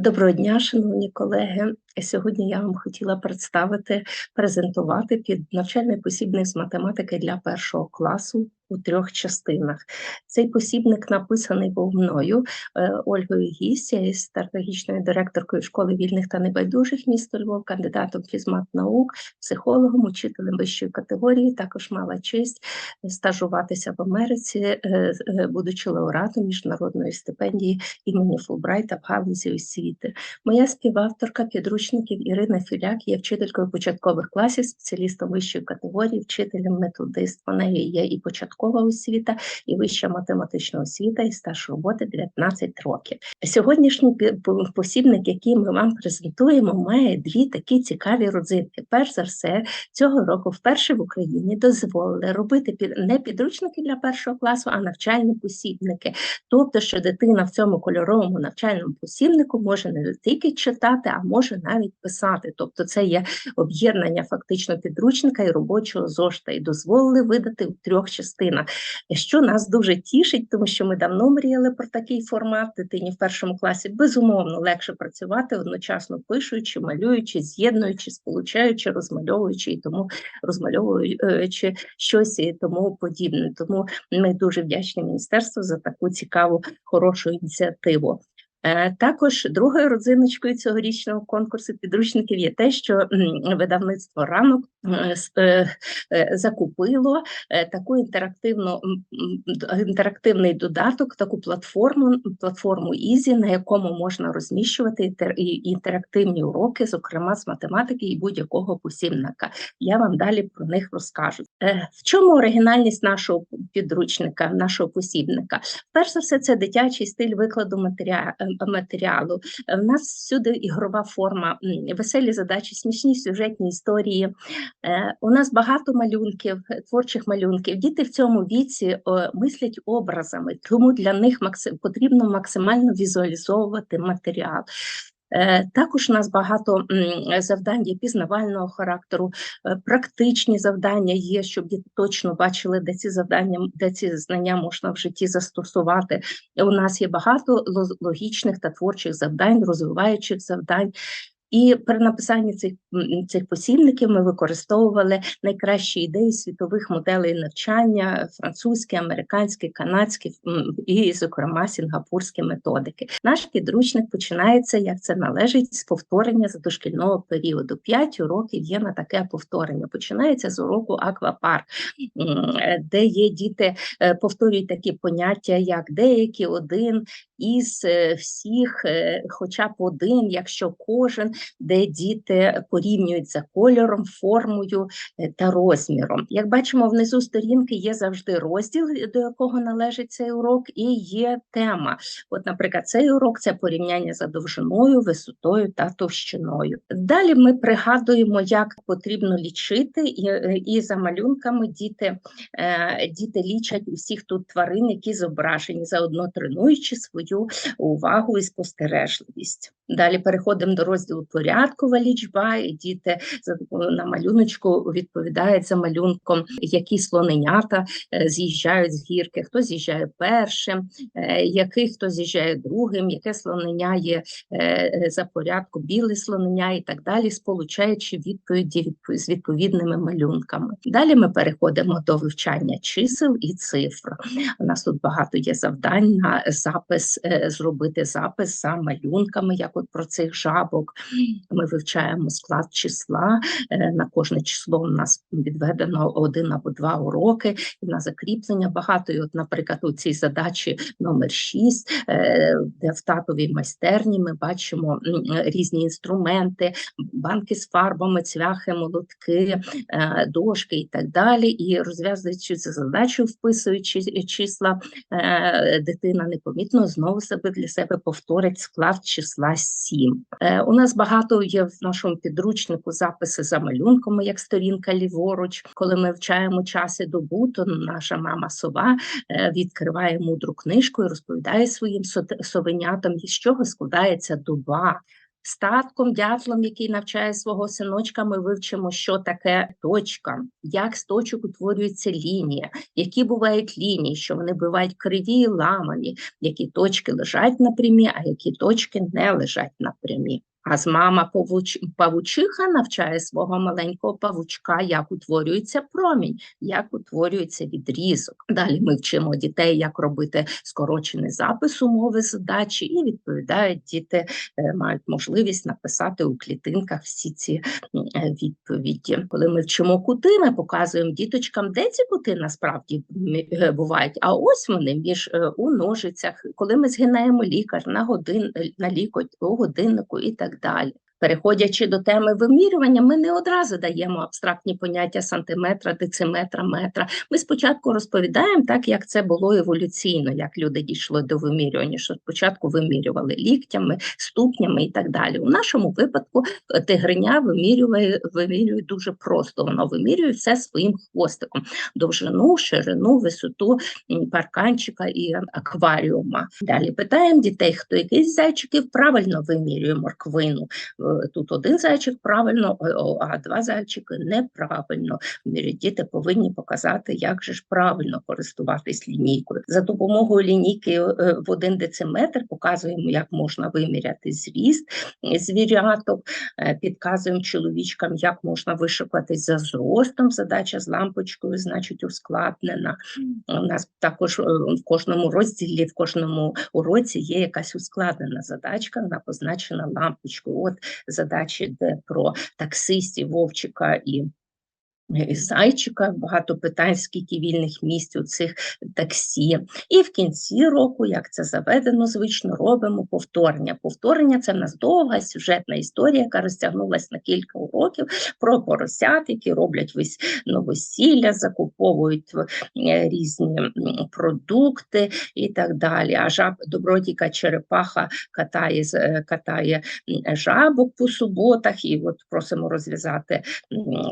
Доброго дня, шановні колеги. Сьогодні я вам хотіла представити, презентувати під навчальний посібник з математики для першого класу у трьох частинах. Цей посібник написаний був мною е, Ольгою є стратегічною директоркою школи вільних та небайдужих міста Львов, кандидатом фізмат наук, психологом, учителем вищої категорії. Також мала честь стажуватися в Америці, е, е, будучи лауреатом міжнародної стипендії імені Фулбрайта в галузі освіти. Моя співавторка підручників Ірина Філяк є вчителькою початкових класів, спеціалістом вищої категорії, вчителем методист. Вона є і початкова освіта, і вища математична освіта, і стаж роботи 19 років. Сьогоднішній посібник, який ми вам презентуємо, має дві такі цікаві родзинки. Перш за все, цього року вперше в Україні дозволили робити не підручники для першого класу, а навчальні посібники. Тобто, що дитина в цьому кольоровому навчальному посібнику може не тільки читати, а може навіть писати. Тобто, це є об'єднання фактично підручника і робочого зошта, і дозволили видати в трьох частинах, що нас дуже тішить, тому що ми давно мріяли про такий формат дитині в першому класі. Безумовно, легше працювати одночасно пишучи, малюючи, з'єднуючи, сполучаючи, розмальовуючи і тому розмальовуючи щось і тому подібне. Тому ми дуже вдячні міністерству за таку цікаву хорошу ініціативу. Е, також другою родзиночкою цьогорічного конкурсу підручників є те, що видавництво ранок е, е, закупило таку інтерактивну інтерактивний додаток, таку платформу платформу Ізі, на якому можна розміщувати інтерактивні уроки, зокрема з математики і будь-якого посібника. Я вам далі про них розкажу. В чому оригінальність нашого підручника, нашого посібника? Перш за все, це дитячий стиль викладу матеріалу матеріалу. У нас всюди ігрова форма, веселі задачі, смішні сюжетні історії. Е, у нас багато малюнків, творчих малюнків. Діти в цьому віці мислять образами, тому для них потрібно максимально візуалізовувати матеріал. Е, також у нас багато завдань є пізнавального характеру, е, практичні завдання є, щоб діти точно бачили, де ці завдання, де ці знання можна в житті застосувати. У нас є багато логічних та творчих завдань, розвиваючих завдань. І при написанні цих цих посібників ми використовували найкращі ідеї світових моделей навчання, французькі, американські, канадські і, зокрема, сінгапурські методики. Наш підручник починається, як це належить, з повторення за дошкільного періоду. П'ять уроків є на таке повторення. Починається з уроку аквапарк, де є діти, е, повторюють такі поняття, як деякі один із е, всіх, е, хоча б один, якщо кожен де діти порівнюють за кольором, формою е, та розміром. Як бачимо, внизу сторінки є завжди розділ, до якого належить цей урок, і є тема. От, наприклад, цей урок це порівняння за довжиною, висотою та товщиною. Далі ми пригадуємо, як потрібно лічити, і е, і за малюнками діти е, діти лічать усіх тут тварин, які зображені, заодно тренуючи свою увагу і спостережливість. Далі переходимо до розділу порядкова лічба, і діти на малюночку відповідають за малюнком, які слоненята е, з'їжджають з гірки, хто з'їжджає першим, е, який хто з'їжджає другим, яке слонення є е, за порядку, біле слонення і так далі, сполучаючи відповіді з відповідними малюнками. Далі ми переходимо до вивчання чисел і цифр. У нас тут багато є завдань на запис, зробити запис за малюнками. як от про цих жабок. Ми вивчаємо склад числа. Е, на кожне число у нас відведено один або два уроки, і на закріплення багато. І от, наприклад, у цій задачі номер 6, е, де в татовій майстерні ми бачимо різні інструменти, банки з фарбами, цвяхи, молотки, е, дошки і так далі. І розв'язуючи цю задачу, вписуючи числа, дитина непомітно знову себе для себе повторить склад числа 7. Е, у нас багато є в нашому підручнику записи за малюнками, як сторінка ліворуч. Коли ми вчаємо час і добу, то наша мама сова е, відкриває мудру книжку і розповідає своїм совенятам, з чого складається доба. Статком, дятлом, який навчає свого синочка, ми вивчимо, що таке точка, як з точок утворюється лінія, які бувають лінії, що вони бувають криві і ламані, які точки лежать на прямі, а які точки не лежать на прямі. А з мама павуч... павучиха навчає свого маленького павучка, як утворюється промінь, як утворюється відрізок. Далі ми вчимо дітей, як робити скорочений запис умови задачі, і відповідають діти, е, мають можливість написати у клітинках всі ці е, відповіді. Коли ми вчимо кути, ми показуємо діточкам, де ці кути насправді е, бувають. А ось вони між у ножицях, коли ми згинаємо лікар на годин на лікоть у годиннику і так далі. Переходячи до теми вимірювання, ми не одразу даємо абстрактні поняття сантиметра, дециметра, метра. Ми спочатку розповідаємо так, як це було еволюційно, як люди дійшли до вимірювання, що спочатку вимірювали ліктями, ступнями і так далі. У нашому випадку е, тигриня вимірює, вимірює дуже просто. Воно вимірює все своїм хвостиком: довжину, ширину, висоту парканчика і акваріума. Далі питаємо дітей, хто якийсь зайчиків правильно вимірює морквину. Е, тут один зайчик правильно, а два зайчики неправильно. Діти повинні показати, як же ж правильно користуватись лінійкою. За допомогою лінійки е, в один дециметр показуємо, як можна виміряти зріст звіряток, е, підказуємо чоловічкам, як можна вишукатись за зростом. Задача з лампочкою, значить, ускладнена. У нас також е, в кожному розділі, в кожному уроці є якась ускладнена задачка, вона позначена лампочкою. От задачі, де про таксистів, Вовчика і і зайчика, багато питань, скільки вільних місць у цих таксі. І в кінці року, як це заведено, звично робимо повторення. Повторення це в нас довга сюжетна історія, яка розтягнулася на кілька уроків про поросят, які роблять весь новосілля, закуповують е, різні продукти і так далі. А жаб добродіка черепаха катає е, катає жабок по суботах, і от просимо розв'язати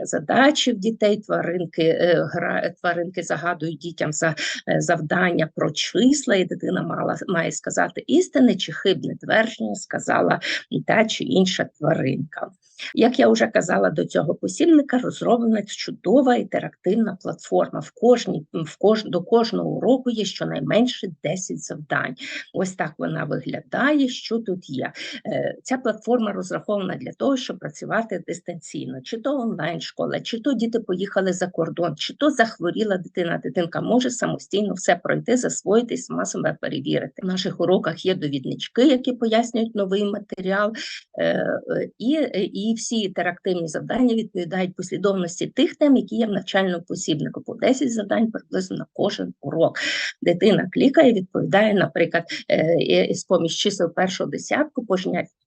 задачі в дітей, тваринки е, гра, тваринки загадують дітям за е, завдання про числа, і дитина мала має сказати істини чи хибне твердження, сказала та чи інша тваринка. Як я вже казала до цього посібника, розроблена чудова інтерактивна платформа. В кожній в кож, до кожного уроку є щонайменше 10 завдань. Ось так вона виглядає. Що тут є? Е, ця платформа розрахована для того, щоб працювати дистанційно, чи то онлайн-школа, чи то діти поїхали за кордон, чи то захворіла дитина. Дитинка може самостійно все пройти, засвоїти і сама себе перевірити. В наших уроках є довіднички, які пояснюють новий матеріал. Е, і, і і всі інтерактивні завдання відповідають послідовності тих тем, які є в навчальному посібнику. По 10 завдань приблизно на кожен урок. Дитина клікає, відповідає, наприклад, е, з поміж чисел першого десятку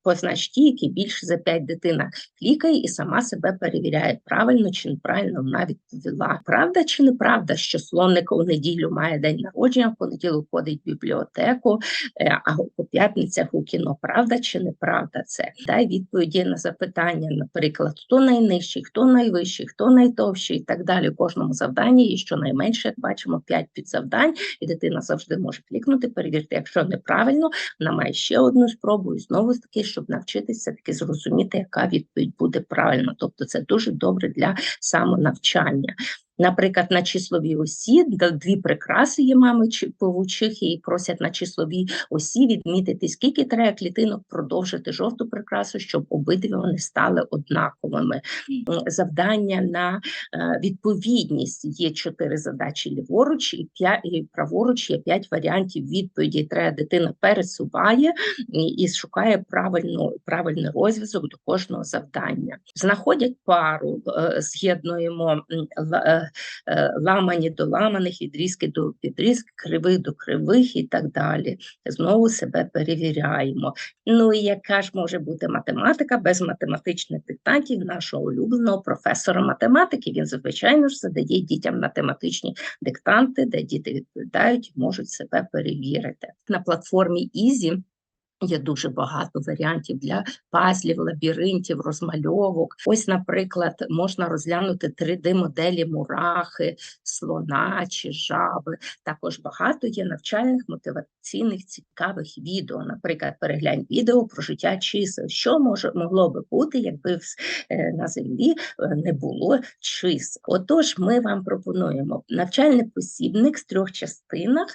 познач ті, які більше за 5 дитина клікає і сама себе перевіряє, правильно чи неправильно вона відповіла. Правда чи неправда, що слонник у неділю має день народження, в понеділок ходить в бібліотеку, е, а по п'ятницях у кіно правда чи неправда це? Дай відповіді на запитання завдання, наприклад, хто найнижчий, хто найвищий, хто найтовщий і так далі. Кожному завданні є щонайменше, як бачимо, 5 підзавдань, і дитина завжди може клікнути, перевірити, якщо неправильно, вона має ще одну спробу, і знову ж таки, щоб навчитися таки зрозуміти, яка відповідь буде правильна. Тобто це дуже добре для самонавчання. Наприклад, на числовій осі дві прикраси є мами повучих і просять на числовій осі відмітити, скільки треба клітинок продовжити жовту прикрасу, щоб обидві вони стали однаковими. Завдання на е, відповідність є чотири задачі ліворуч і і праворуч є п'ять варіантів відповіді. Треба дитина пересуває і шукає правильну, правильний розв'язок до кожного завдання. Знаходять пару, е, з'єднуємо Е, ламані до ламаних, відрізки до відрізки, кривих до кривих і так далі. Знову себе перевіряємо. Ну і яка ж може бути математика без математичних диктантів нашого улюбленого професора математики? Він, звичайно ж, задає дітям математичні диктанти, де діти відповідають, можуть себе перевірити. На платформі Ізі Є дуже багато варіантів для пазлів, лабіринтів, розмальовок. Ось, наприклад, можна розглянути 3D-моделі мурахи, слона чи жаби. Також багато є навчальних, мотиваційних, цікавих відео. Наприклад, переглянь відео про життя чисел. Що може могло би бути, якби е, на землі е, не було чисел? Отож, ми вам пропонуємо навчальний посібник з трьох частинах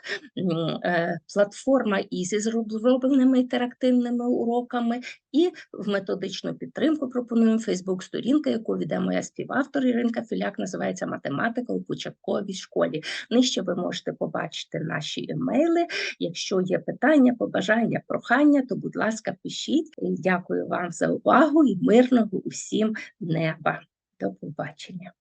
е, платформа Easy з роб- зробленими інтерактивними уроками, і в методичну підтримку пропонуємо Фейсбук-сторінка, яку веде моя співавтор Іринка Філяк, називається Математика у початковій школі. Нижче ви можете побачити наші емейли. Якщо є питання, побажання, прохання, то, будь ласка, пишіть. Дякую вам за увагу і мирного усім неба. До побачення.